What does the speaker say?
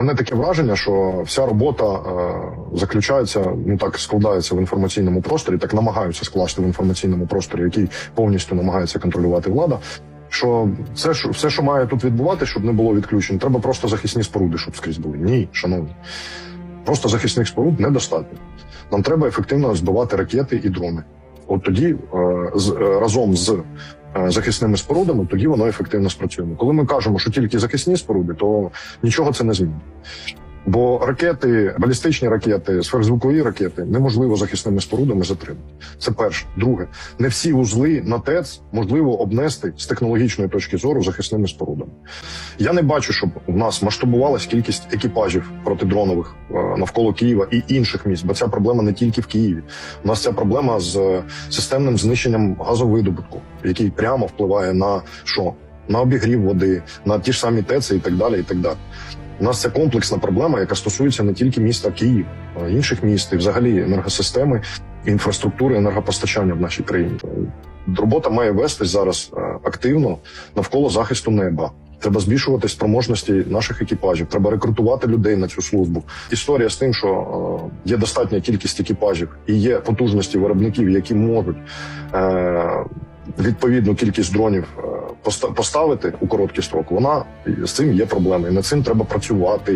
мене таке враження, що вся робота е, заключається, ну так складається в інформаційному просторі, так намагаються скласти в інформаційному просторі, який повністю намагається контролювати влада. Що це що все, що має тут відбувати, щоб не було відключень, треба просто захисні споруди, щоб скрізь були. Ні, шановні, просто захисних споруд недостатньо. Нам треба ефективно збивати ракети і дрони. От тоді е, з, е, разом з захисними спорудами, тоді воно ефективно спрацює. Коли ми кажемо, що тільки захисні споруди, то нічого це не змінить. Бо ракети, балістичні ракети, сверхзвукові ракети неможливо захисними спорудами затримати. Це перше. Друге, не всі узли на ТЕЦ можливо обнести з технологічної точки зору захисними спорудами. Я не бачу, щоб у нас масштабувалась кількість екіпажів протидронових е, навколо Києва і інших міст, бо ця проблема не тільки в Києві. У нас ця проблема з е, системним знищенням газовидобутку, який прямо впливає на що? На обігрів води, на ті ж самі ТЕЦи і так далі. І так далі. У нас це комплексна проблема, яка стосується не тільки міста Київ, а й інших міст і взагалі енергосистеми, інфраструктури енергопостачання в нашій країні. Робота має вестись зараз е, активно навколо захисту неба. Треба збільшувати спроможності наших екіпажів. Треба рекрутувати людей на цю службу. Історія з тим, що е, є достатня кількість екіпажів і є потужності виробників, які можуть е, відповідну кількість дронів е, поста- поставити у короткий строк. Вона з цим є проблеми, і над цим треба працювати.